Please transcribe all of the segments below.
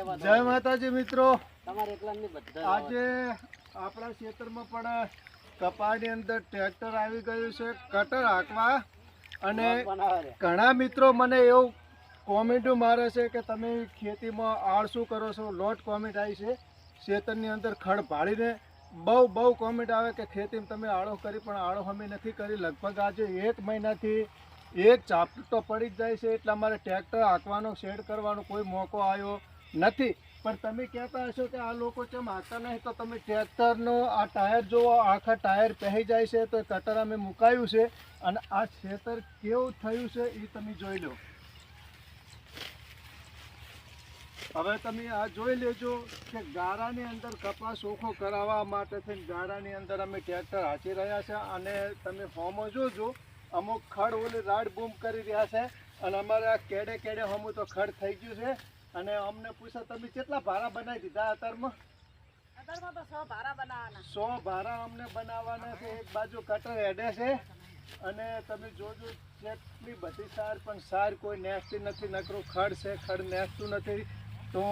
જય માતાજી મિત્રો. આજે આપણા ક્ષેત્રમાં પણ કપાની અંદર ટ્રેક્ટર આવી ગયું છે કટર હાંકવા. અને ઘણા મિત્રો મને એવું કોમેન્ટો મારે છે કે તમે ખેતીમાં આળસું કરો છો લોટ કોમેન્ટ આવી છે. ખેતરની અંદર ખડ ભાળીને બહુ બહુ કોમેન્ટ આવે કે ખેતીમાં તમે આળો કરી પણ આળો અમે નથી કરી. લગભગ આજે એક મહિનાથી એક ચાપટો પડી જ જાય છે એટલે અમારે ટ્રેક્ટર હાંકવાનો શેડ કરવાનો કોઈ મોકો આવ્યો નથી. પણ તમે કહેતા હશો કે આ લોકો કેમ આવતા નહીં? તો તમે ટ્રેક્ટરનો આ ટાયર જુઓ, આખા ટાયર પહેરી જાય છે, તો કટર અમે મુકાયું છે. અને આ ખેતર કેવું થયું છે એ તમે જોઈ લો. હવે તમે આ જોઈ લેજો કે ગારાની અંદર કપાસ ઓખો કરાવવા માટે થઈને ગારાની અંદર અમે ટ્રેક્ટર હાંચી રહ્યા છે અને તમે હોમો જોજો, અમુક ખડ ઓલી રાડ બૂમ કરી રહ્યા છે અને અમારે આ કેડે કેડે હોમું તો ખડ થઈ ગયું છે. અને અમને પૂછો તમે કેટલા ભારા બનાવી દીધા અત્યારમાં સો ભારા ભારા અમને બનાવવાના છે. એક બાજુ કટર હેડે છે અને તમે જોજો કેટલી બધી સાર પણ સાર કોઈ નેસતી નથી. નકરું ખડ છે ખડ નેસતું નથી. તો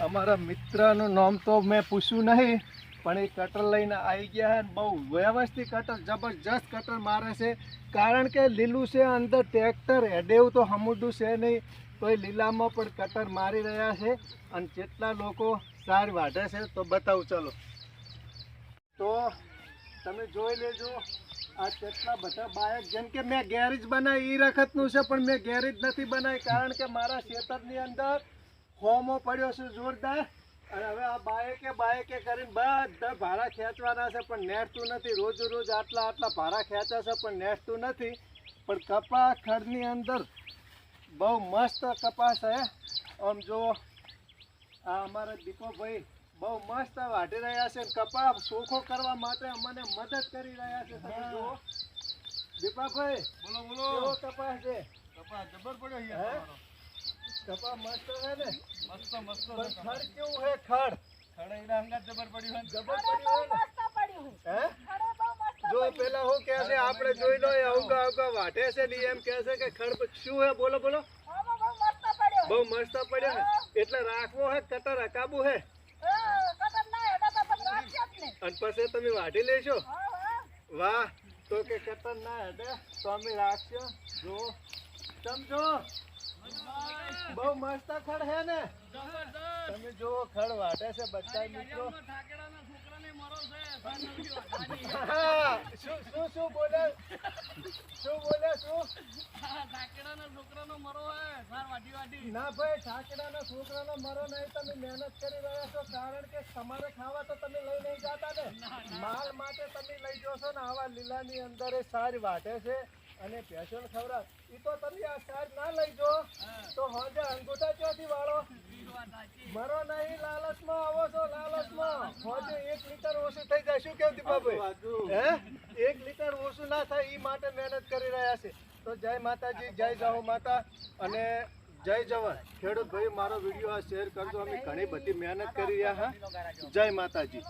અમારા મિત્રનું નામ તો મેં પૂછ્યું નહીં. પણ એ કટર લઈને આવી ગયા છે બહુ વ્યવસ્થિત કટર જબરજસ્ત કટર મારે છે. કારણ કે લીલું છે, અંદર ટ્રેક્ટર હેડેવું તો હમુડું છે નહીં. તો એ લીલામાં પણ કટર મારી રહ્યા છે અને જેટલા લોકો સાર વાઢે છે તો બતાવું, ચલો. તો તમે જોઈ લેજો, આ કેટલા બધા બાયક, જેમ કે મેં ગેરેજ બનાવી એ વખતનું છે, પણ મેં ગેરેજ નથી બનાવી, કારણ કે મારા ખેતરની અંદર હોમો પડ્યો છે જોરદાર. અને હવે આ બાયકે બાયકે કરીને બધા ભાડા ખેંચવાના છે પણ નેસતું નથી. રોજ રોજ આટલા આટલા ભાડા ખેંચે છે પણ નેસતું નથી. પણ કપાસ ખડની અંદર બહુ મસ્ત કપાસ છે. આમ જો આ અમારા દીપકભાઈ બહુ મસ્ત વાઢી રહ્યા છે કપાસ કપા સોખો કરવા માટે અમને મદદ કરી રહ્યા છે. તમે જુઓ. દીપકભાઈ બોલો બોલો. કપાસ છે? કપાસ જબર પડ્યો કપા મસ્ત છે ને? મસ્ત મસ્ત ખડ કેવું છે? ખડ. ખડે એના અંગાત જબર પડ્યું હે જબર પડ્યું બહુ હોય મસ્ત પડ્યું ને હે? ખડે બહુ મસ્ત જો પેલા હું કહે છે આપણે જોઈ લો એ અવગા અવગા વાઢે છે. ને એમ કહે છે કે ખડ શું હે? બોલો બોલો. બહુ મસ્ત પડ્યો બહુ મસ્ત પડ્યો ને? એટલે રાખવો હે કટર હકાબુ હે? અને પછી તમે વાઢી લેશો વાહ તો કે કટર ના હેડે તો અમે રાખશો જો સમજો. બહુ મસ્ત ખડ હે ને. તમે જો ખડ વાટે છે બધા મિત્રો શું શું શું બોલે? શું બોલે શું ના ભાઈ ઠાકડાના છોકરાનો મરો નહીં તમે મહેનત કરી રહ્યા છો કારણ કે તમારે ખાવા તો તમે લઈ નહીં જતા ને. માલ માટે તમે લઈ જશો ને આવા લીલાની અંદર એ સાર વાઢે છે. અને પેશન ખવડાવ. એ તો તમે આ સાર ના લઈજો. તો હોજે અંગૂઠા ચોથી વાળો? મરો નહીં લાલચમાં આવો છો લાલચમાં. હોજે એક લીટર ઓછું થઈ જાય. શું કેવું દીપાભાઈ હે? એક લીટર ઓછું ના થાય એ માટે મહેનત કરી રહ્યા છે. તો જય માતાજી જય જાહો માતા. અને જય જવાન. ખેડૂત ભાઈ મારો વીડિયો આ શેર કરજો. અમે ઘણી બધી મહેનત કરી રહ્યા હા? જય માતાજી.